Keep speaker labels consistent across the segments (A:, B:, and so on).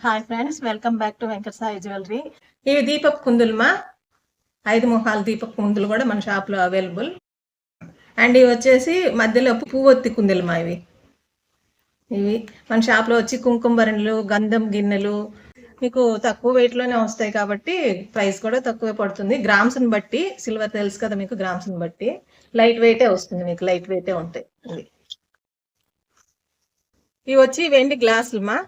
A: Hi friends welcome back to Venkata Sai jewellery
B: ఇవి దీపపు కుందులమా ఐదు మొహాల దీపపు కుందులు కూడా మన షాప్లో అవైలబుల్ అండ్ ఇవి వచ్చేసి మధ్యలో పువ్వొత్తి కుందులమా ఇవి. ఇవి మన షాప్లో వచ్చి కుంకుమరణలు గంధం గిన్నెలు మీకు తక్కువ వెయిట్లోనే వస్తాయి కాబట్టి ప్రైస్ కూడా తక్కువే పడుతుంది. గ్రామ్స్ని బట్టి సిల్వర్ తెలుసు కదా మీకు గ్రామ్స్ని బట్టి లైట్ వెయిటే వస్తుంది మీకు లైట్ వెయిటే ఉంటాయి. ఇవి ఇవి వచ్చి వెండి గ్లాసులమా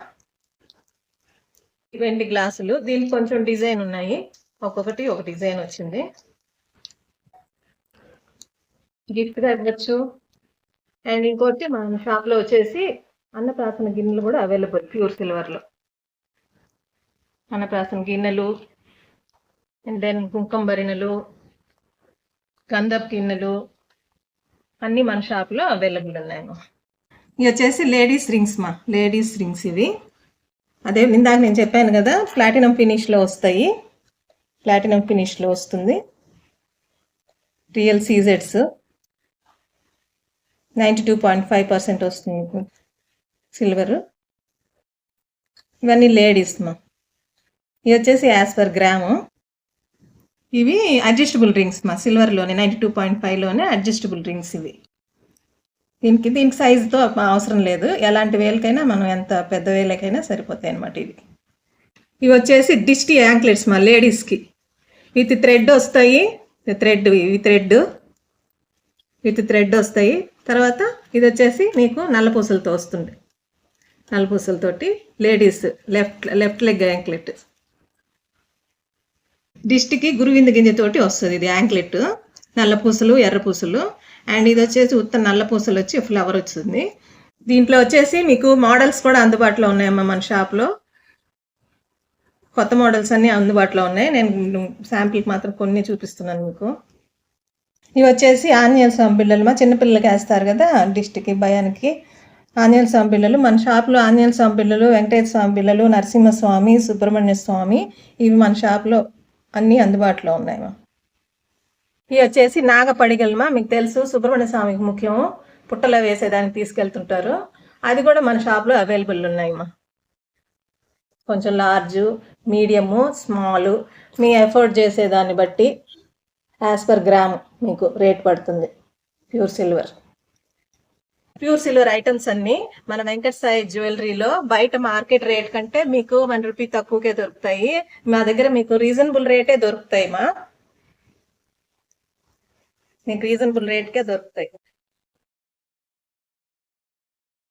B: రెండు గ్లాసులు. దీనికి కొంచెం డిజైన్ ఉన్నాయి. ఒక్కొక్కటి ఒక డిజైన్ వచ్చింది. గిఫ్ట్గా ఇవ్వచ్చు. అండ్ ఇంకోటి మన షాప్లో వచ్చేసి అన్నప్రాసన గిన్నెలు కూడా అవైలబుల్ ప్యూర్ సిల్వర్లో. అన్నప్రాసన గిన్నెలు అండ్ దెన్ కుంకుమ భరిణెలు గంధపు గిన్నెలు అన్నీ మన షాప్లో అవైలబుల్ ఉన్నాయి ఇవి వచ్చేసి లేడీస్ రింగ్స్ మా లేడీస్ రింగ్స్ ఇవి. అదే ఇందాక నేను చెప్పాను కదా ప్లాటినం ఫినిష్లో వస్తాయి. ప్లాటినం ఫినిష్లో వస్తుంది. Real సీజెడ్స్ ninety two point five percent వస్తుంది సిల్వర్ ఇవన్నీ లేడీస్ మా. ఇవి వచ్చేసి యాజ్ పర్ గ్రాము ఇవి అడ్జస్టబుల్ రింగ్స్ మా సిల్వర్లోనే నైంటీ టూ పాయింట్ ఫైవ్లోనే అడ్జస్టబుల్ రింగ్స్ ఇవి. దీనికి దీనికి సైజుతో అవసరం లేదు. ఎలాంటి వేలకైనా మనం ఎంత పెద్ద వేలకైనా సరిపోతాయి అనమాట ఇవి. ఇవి వచ్చేసి డిస్టి యాంక్లెట్స్ మా లేడీస్కి. విత్ థ్రెడ్ వస్తాయి. థ్రెడ్ ఇవి థ్రెడ్ విత్ థ్రెడ్ వస్తాయి. తర్వాత ఇది వచ్చేసి మీకు నల్లపూసలతో వస్తుంది. నల్లపూసలతోటి ladies left left leg anklet. డిస్టికి గురువింద గింజతోటి వస్తుంది ఇది యాంక్లెట్. నల్ల పూసలు ఎర్ర పూసలు అండ్ ఇది వచ్చేసి ఉత్త నల్ల పూసలు వచ్చి ఫ్లవర్ వచ్చింది. దీంట్లో వచ్చేసి మీకు మోడల్స్ కూడా అందుబాటులో ఉన్నాయమ్మా మన షాప్లో. కొత్త మోడల్స్ అన్నీ అందుబాటులో ఉన్నాయి. నేను శాంపిల్కి మాత్రం కొన్ని చూపిస్తున్నాను మీకు. ఇవి వచ్చేసి ఆనియన్ స్వామి పిల్లలు మా చిన్నపిల్లలకి వేస్తారు కదా డిస్టిక్కి భయానికి. ఆంజనేయ స్వామి పిల్లలు మన షాప్లో ఆంజనేయ స్వామి పిల్లలు వెంకటేశ్వర స్వామి పిల్లలు నరసింహస్వామి సుబ్రహ్మణ్య స్వామి ఇవి మన షాప్లో అన్నీ అందుబాటులో ఉన్నాయి ఇవి వచ్చేసి నాగపడిగలమా? మీకు తెలుసు సుబ్రహ్మణ్య స్వామికి ముఖ్యం పుట్టలో వేసేదానికి తీసుకెళ్తుంటారు. అది కూడా మన షాప్లో అవైలబుల్ ఉన్నాయమ్మా. కొంచెం లార్జు మీడియము స్మాలు. మీ ఎఫోర్డ్ చేసేదాన్ని బట్టి యాజ్ పర్ గ్రామ్ మీకు రేట్ పడుతుంది. Pure silver. Pure silver items అన్ని మన వెంకట సాయి జ్యువెలరీలో బయట మార్కెట్ రేట్ కంటే మీకు వన్ రూపీ తక్కువకే దొరుకుతాయి. మా దగ్గర మీకు రీజనబుల్ రేటే దొరుకుతాయి మా. మీకు రీజనబుల్ రేట్కే దొరుకుతాయి